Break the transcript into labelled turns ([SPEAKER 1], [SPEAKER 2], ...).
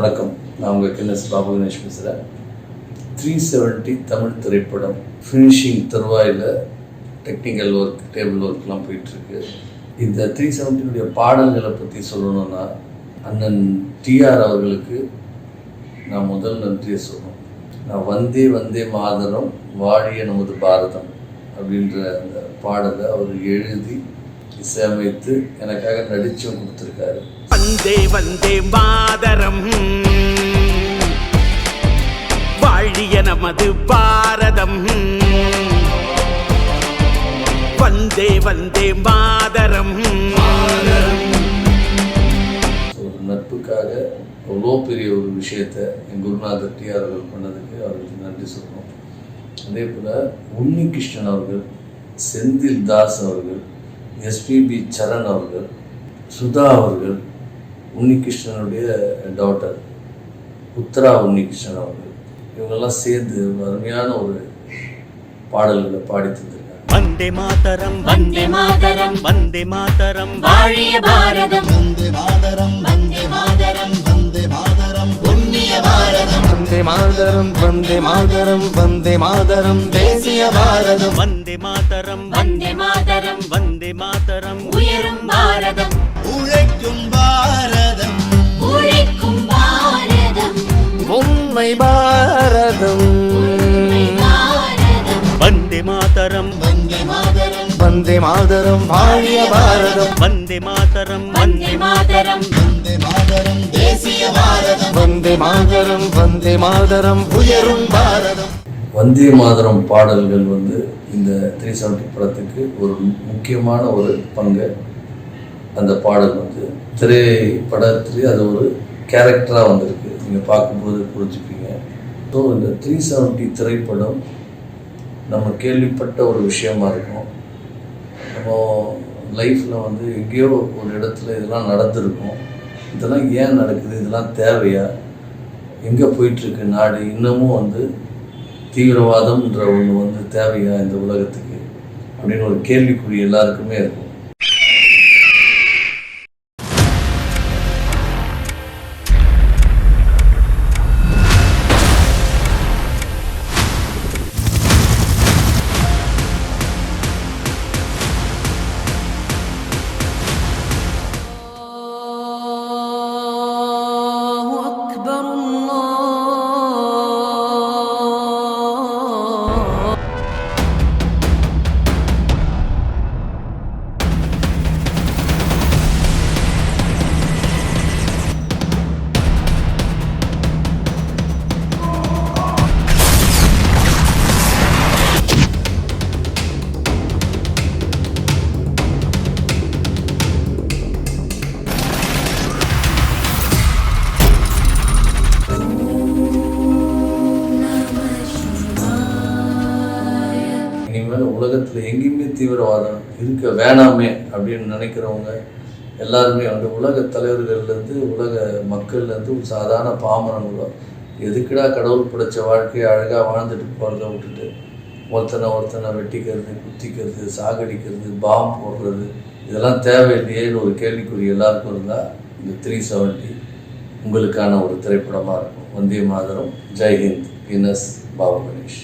[SPEAKER 1] வணக்கம். நான் உங்கள் கின்னஸ் பாபு கணேஷ் பேசுகிறேன் த்ரீ செவன்ட்டி தமிழ் திரைப்படம் ஃபினிஷிங் தருவாயில் டெக்னிக்கல் ஒர்க் டேபிள் ஒர்க்லாம் போயிட்டுருக்கு. இந்த த்ரீ செவன்ட்டினுடைய பாடல்களை பற்றி சொல்லணும்னா அண்ணன் டிஆர் அவர்களுக்கு நான் முதல் நன்றியை சொல்லணும். நான் வந்தே வந்தே மாதரம் வாழிய நமது பாரதம் அப்படின்ற அந்த பாடலை அவர் எழுதி இசையமைத்து எனக்காக நடிச்சும் கொடுத்துருக்காரு.
[SPEAKER 2] வந்தே வந்தே மாதரம். வாழிய நமது பாரதம். வந்தே வந்தே மாதரம்.
[SPEAKER 1] ஒரு நட்புக்காக அவ்வளோ பெரிய ஒரு விஷயத்தை என் குருநாதர் டிஆர் அவர்கள் பண்ணதுக்கு அவர்களுக்கு நன்றி சொல்லணும். அதே போல் உன்னி கிருஷ்ணன் அவர்கள் செந்தில் தாஸ் அவர்கள் எஸ்பிபி சரண் அவர்கள் சுதா அவர்கள் உன்னிகிருஷ்ணனுடைய டாட்டர் உத்தரா உன்னிகிருஷ்ணன் அவர்கள் இவங்கெல்லாம் சேர்ந்து அருமையான ஒரு பாடல்களை பாடி தந்திருக்காங்க
[SPEAKER 2] வந்தே மாதரம்
[SPEAKER 3] வந்தே மாதரம்
[SPEAKER 2] வந்தே மாதரம்
[SPEAKER 3] வாழிய பாரதம்
[SPEAKER 4] வந்தே மாதரம் வந்தே மாதரம் வந்தே மாதரம் புண்ணிய பாரதம்
[SPEAKER 5] வந்தே மாதரம் வந்தே மாதரம் வந்தே மாதரம் தேசிய பாரதம்
[SPEAKER 2] வந்தே மாதரம்
[SPEAKER 3] வந்தே மாதரம்
[SPEAKER 2] வந்தே மாதரம்
[SPEAKER 3] உயரும் பாரதம்
[SPEAKER 4] உழைக்கும் பாரதம்
[SPEAKER 2] மாதரம்
[SPEAKER 4] வந்தே மாதரம்
[SPEAKER 5] வாழிய பாரதம்.
[SPEAKER 2] வந்தே மாதரம்
[SPEAKER 3] வந்தே மாதரம்.
[SPEAKER 4] வந்தே மாதரம் தேசிய பாரதம்.
[SPEAKER 5] வந்தே மாதரம் வந்தே மாதரம் உயரும் பாரதம்.
[SPEAKER 1] வந்தே மாதரம் பாடல்கள் வந்து இந்த த்ரீ செவன்ட்டி படத்துக்கு ஒரு முக்கியமான ஒரு பங்கு. அந்த பாடல் வந்து திரைப்படத்துலேயே அது ஒரு கேரக்டராக வந்திருக்கு. நீங்கள் பார்க்கும்போது புரிஞ்சுப்பீங்க. ஸோ இந்த த்ரீ செவன்ட்டி திரைப்படம் நம்ம கேள்விப்பட்ட ஒரு விஷயமா இருக்கும். அப்போது லைஃப்பில் வந்து எங்கேயோ ஒரு இடத்துல இதெல்லாம் நடந்திருக்கும். இதெல்லாம் ஏன் நடக்குது? இதெல்லாம் தேவையா? எங்கே போயிட்டுருக்கு நாடு? இன்னமும் வந்து தீவிரவாதம்ன்ற ஒன்று வந்து தேவையா இந்த உலகத்துக்கு? அப்படின்னு ஒரு கேள்விக்குறி எல்லாருக்குமே இருக்கும்.
[SPEAKER 6] الله
[SPEAKER 1] உலகத்தில் எங்கேயுமே தீவிரவாதம் இருக்க வேணாமே அப்படின்னு நினைக்கிறவங்க எல்லாருமே அந்த உலக தலைவர்கள்லேருந்து உலக மக்கள்லேருந்து ஒரு சாதாரண பாமரங்களோ எதுக்குடா கடவுள் பிடிச்ச வாழ்க்கையை அழகாக வாழ்ந்துட்டு போகிறத விட்டுட்டு ஒருத்தனை ஒருத்தனை வெட்டிக்கிறது குத்திக்கிறது சாகடிக்கிறது பாம் போடுறது இதெல்லாம் தேவையில்லையேன்னு ஒரு கேள்விக்குறி எல்லாருக்கும் இருந்தால் இந்த த்ரீ செவன்ட்டி உங்களுக்கான ஒரு திரைப்படமாக இருக்கும். வந்தே மாதரம். ஜெய்ஹிந்த் கின்னஸ் பாபு கணேஷ்.